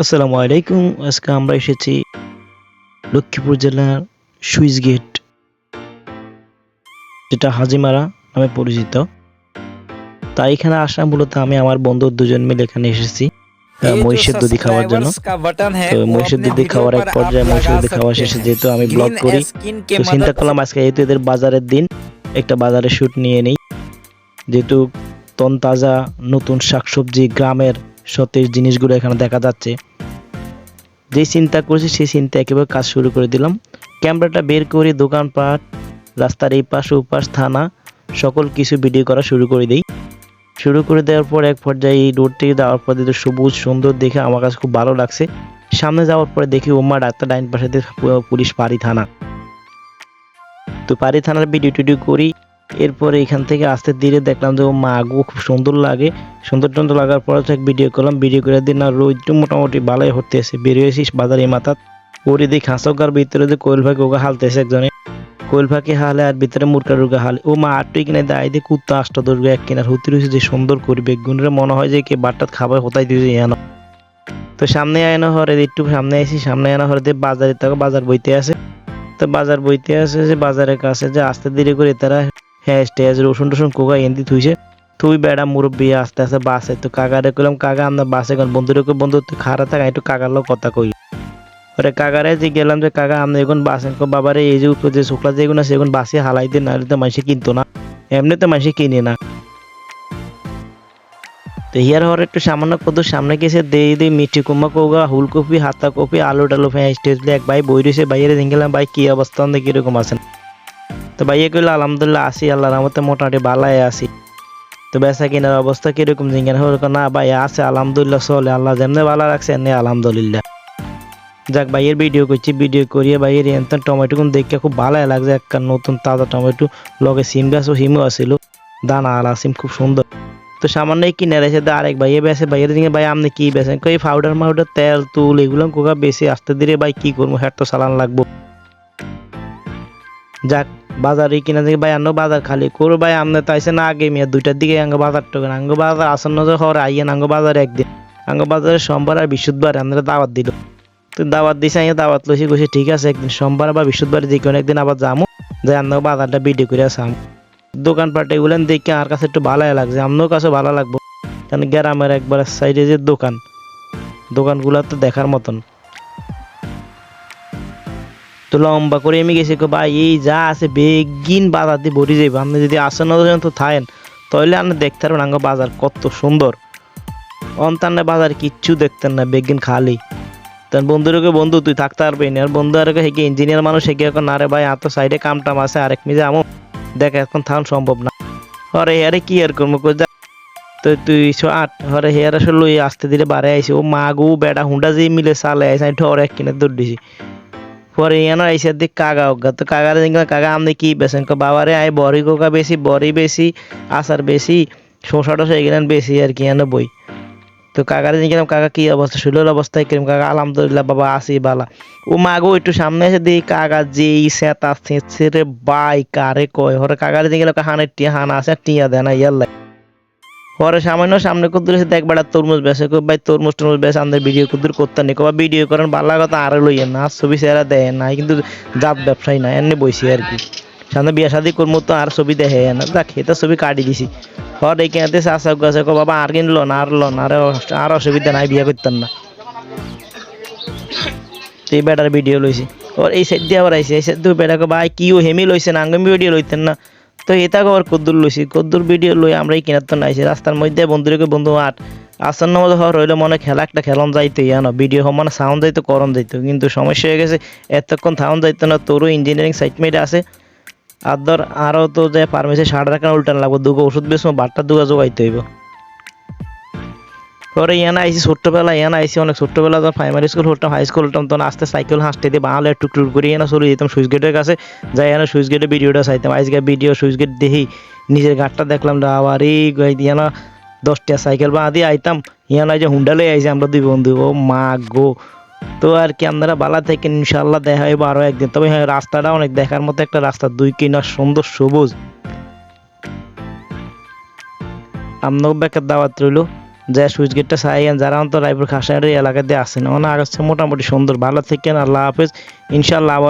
আসসালামু আলাইকুম। আজকে আমরা এসেছি লক্ষ্মীপুর জেলার সুইচ গেট যেটা হাজিমারা নামে পরিচিত। তাই এখানে আসা মূলত আমি আমার বন্ধু দুজন মিলে এখানে এসেছি। মহিষের দুধি খাওয়ার জন্য। তো মহিষের দুধি খাওয়ার এক পর্যায়ে মহিষের দুধি খাওয়া শেষে যেহেতু আমি ব্লগ করি তো চিন্তা করলাম আজকে যেহেতু এদের বাজারের দিন একটা বাজারে শুট নিয়ে নেই। যেহেতু তন তাজা নতুন শাকসবজি গ্রামের সতেজ জিনিসগুলো এখানে দেখা যাচ্ছে। যে চিন্তা করছি সেই চিন্তা একেবারে কাজ শুরু করে দিলাম। ক্যামেরাটা বের করে দোকানপাট, রাস্তার এই পাশ ও পাশ, থানা, সকল কিছু ভিডিও করা শুরু করে দিই। শুরু করে দেওয়ার পর এক পর্যায়ে এই রোড থেকে যাওয়ার পর দেখতে সবুজ, সুন্দর দেখে আমার কাছে খুব ভালো লাগছে। সামনে যাওয়ার পরে দেখি ওমা ডাক্তার ডাইন পাশে পুলিশ পাড়ি থানা। তো পাড়ি থানার ভিডিও টিডিও করি। এরপরে এখান থেকে আস্তে ধীরে দেখলাম যে ও খুব সুন্দর লাগে। সুন্দর টন্দর লাগার পর এক ভিডিও করলাম। ভিডিও করে দিন না রোদটা মোটামুটি ভালোই হতেছে বেরিয়েছিস বাজারে মাথাত। ওরে দেখি হাঁসকার ভিতরে যে কোয়েল ভাগে ওকে হালতেছে একজনে। কোয়েল ফাঁকে হালে আর ভিতরে মুরকা রুগা হালে। ও মা আটটুই কিনে দেয় দিয়ে কুত্তা আষ্ট দুর্গা এক কিনার। হতে রয়েছে যে সুন্দর করি বেগুনের মনে হয় যে কে বাট্টাত খাবার হতাই দিয়েছে ইয়ানো তো সামনে আয়না হরে একটু সামনে আসি সামনে আয়না হরে দিয়ে বাজারে তাকে বাজার বইতে আছে। তো বাজার বইতে আছে যে বাজারের কাছে যে আস্তে ধীরে করে তারা হ্যাঁ স্টেজ রসুন টসুন কোকা এনতি থুইছে। তুই বেড়া মুরব্বী আস্তে আস্তে বাসে। তো কাকারে কইলাম, কাকা, আমরা বাসে কোন বন্ধুরে বন্ধু তুই খারা থাক একটু কাকার লোক কথা কই। ওরে কাকারে যে গেলাম যে, কাকা, আমরা এখন বাসে বাবারে, এই যে যে শুকলা যেগুলো আছে, এখন বাসে হালাই দিয়ে নাহলে তো মানুষে কিনতো না। এমনি তো মানুষে কিনে না। তো হিয়ার হওয়ার একটু সামান্য কত সামনে গেছে দেই দেই মিষ্টি কুমা কৌগা ফুলকপি, হাতা কপি আলু টালু ফ্যাঁ স্টেজ এক ভাই বই রয়েছে বাইরে দেখলাম ভাই, কি অবস্থা? কীরকম আছেন? তো ভাইয়া কইলো, আলহামদুলিল্লাহ আসি আল্লাহর রহমতে মোটামুটি ভালাই আছি। তো বেচা কিনার অবস্থা কীরকম জিঙ্গেন হল না ভাই আছে, আলহামদুলিল্লাহ চলে, আল্লাহ যেমনি ভালো রাখছে এমনি আলহামদুলিল্লাহ। যাক ভাইয়ের ভিডিও করছি, ভিডিও করিয়ে ভাইয়ের এনতেন টমেটো কোন দেখে খুব ভালোই লাগছে। একটা নতুন তাজা টমেটো, লগে সিম গাছ ও হিমও আসিল দানা আলা সিম খুব সুন্দর। তো সামান্য কিনে রেখে দে আরেক ভাইয়ে বেছে ভাইয়ের দিকে, ভাই, আপনি কি বেছেন কই পাউডার মাউডার, তেল, তুল, এগুলো কোকা বেশি আসতে দিলে ভাই কি করব? হ্যাঁ তো চালান লাগবো। যাক বাজারে কিনা থেকে ভাই আনো বাজার খালি। করো ভাই, আমনে তাইছে না আগে মিয়া, দুইটার দিকে আঙ্গ বাজার টোকেন আঙ্গ বাজার আসন্ন যে হরে আইয়েন আঙ্গ বাজারে একদিন। আঙ্গ বাজারে সোমবার আর বৃহস্পতিবার আমরা দাওয়াত দিল। তো দাওয়াত দিছে, আইয়া দাওয়াত লইছি, কইছি, ঠিক আছে, একদিন সোমবার বা বৃহস্পতিবার যে কোনো একদিন আবার যামু। যাই আন্ন বাজারটা ভিডিও করে আসাম দোকানপাট এগুলো দেখে আর কাছে একটু ভালোই লাগছে। আমনের কাছে ভালো লাগবো। কারণ গ্রামের একবার সাইডে যে দোকান, দোকানগুলো তো দেখার মতন। তো লম্বা করে আমি গেছি ভাই, এই যা আছে বেগিন বাজার দিয়ে ভরি যাইব। আপনি যদি আসেন না তো থাকেন। তাহলে আপনি দেখতে পারবেন আঙ্গ বাজার কত সুন্দর। অন্তান্নে বাজার কিচ্ছু দেখতেন না, বেগিন খালি। তার বন্ধুরকে বন্ধু, তুই থাকতে পারবি না। আর বন্ধু আর হেকে ইঞ্জিনিয়ার মানুষ হেকে এখন না রে ভাই, এত সাইডে কাম টাম আছে, আরেক মিজে আমো দেখ, এখন থান সম্ভব না। হরে হেয়ারে কি আর করব তো তুই শো, আট হরে হেয়ার আসলে আসতে দিলে বারে আইসি। ও মা গো, বেটা, হুন্ডা যে মিলে চালে আইসি, আমি কিনে দৌড় দিছি। পরে ইয়ানো আইসে দিক কাগা অজ্ঞা তো কাগারে দেখলাম কাগা আপনি কি বেছেন কো বাবারে আই বড়ি কোকা বেশি, বড়ি বেশি, আচার বেশি, শসা টসা এগুলো বেশি আর কি এনে বই। তো কাকারে দেখলাম কাকা কি অবস্থা? শরীরের অবস্থা কিরম? কাকা আলহামদুলিল্লাহ বাবা আসি বালা। ও মাগো একটু সামনে এসে দিই কাকা যেই সেতা ছেঁচে রে বাই, কারে কয়? হরে কাকারে দেখলাম হানের টিয়া, হানা আছে টিয়া দেয় না ইয়াল্লা পরে সামান্য সামনে কুদ্দুর দেখ বেড়া তরমুজ বেসে কই? ভাই, তরমুজ টরমুজ বেসে আমাদের ভিডিও কুদ্দুর করতে নি কবা ভিডিও করেন, ভালো কথা আর লইয়ে না। ছবি সেরা দেয় না। কিন্তু জাত ব্যবসায়ী না, এমনি বইছি আর কি। সামনে বিয়া শাদি করব তো আর ছবি দেখে না। যা খেতে ছবি কাটি দিছি। হর এই কেনাতে চাষা গাছে কো বাবা, আর কিনলো না, আর লোন, আর আর অসুবিধা নাই, বিয়া করতেন না। এই বেটার ভিডিও লইছি। ওর এই সাইড দিয়ে আবার আইসি এই সাইড দিয়ে বেটাকে, ভাই, কিও হেমি লইছেন আঙ্গমি ভিডিও লইতেন না। তো এটা আবার কদ্দুর লইছি। কদ্দুর ভিডিও লই আমরাই কিনার তো নাইছি রাস্তার মধ্যে বন্ধুরকে বন্ধু আট আসন্ন মতো হওয়ার রইল মনে খেলা একটা খেলন যাইতো ইয়ানো ভিডিও মানে সাউন্ড যাইতো করন যাইতো। কিন্তু সমস্যা হয়ে গেছে, এতক্ষণ সাউন্ড যাইতো না, তোরও ইঞ্জিনিয়ারিং সাইটমেট আছে। আর ধর আরও তো যে ফার্মেসি সাড়ে টাকা উল্টান লাগবো, দুগো ওষুধ বেশ বাট্টার দুগা জোগাইতে হইব। পরে ইয়ানা আইসি ছোট্টবেলা ইয়ানা আইসি অনেক ছোট্টবেলা যখন প্রাইমারি স্কুল হতাম হাই স্কুল হতাম, তখন আস্তে সাইকেল হাসতে দিয়ে বাংলা টুক টুক করে ইয়ানা চলে যেতাম সুইচ গেটের কাছে। যাই ইয়ানা সুইচ গেটের ভিডিওটা চাইতাম। আজকে ভিডিও সুইচ গেট দেখি, নিজের গাটটা দেখলাম আবার এই ইয়ানা দশটা সাইকেল বা দিয়ে আইতাম। ইয়ানা যে হুন্ডা লই আইসি আমরা দুই বন্ধু। ও মা গো। তো আর কি আপনারা বালা থেকে ইনশাল্লাহ দেখা হইব আরও একদিন। তবে হ্যাঁ রাস্তাটা অনেক দেখার মতো একটা রাস্তা, দুই কিনা সুন্দর সবুজ। আপনাকে ব্যাকের দাওয়াত রইল। যে সুইচ গেটটা চাইয়েন যারা অন্তর রায়পুর খাসাড়ি এলাকাতে আসেন ওনা আগস্টে মোটামুটি সুন্দর, ভালো থেকেন, আল্লাহ হাফেজ। ইনশাল্লাহ আবার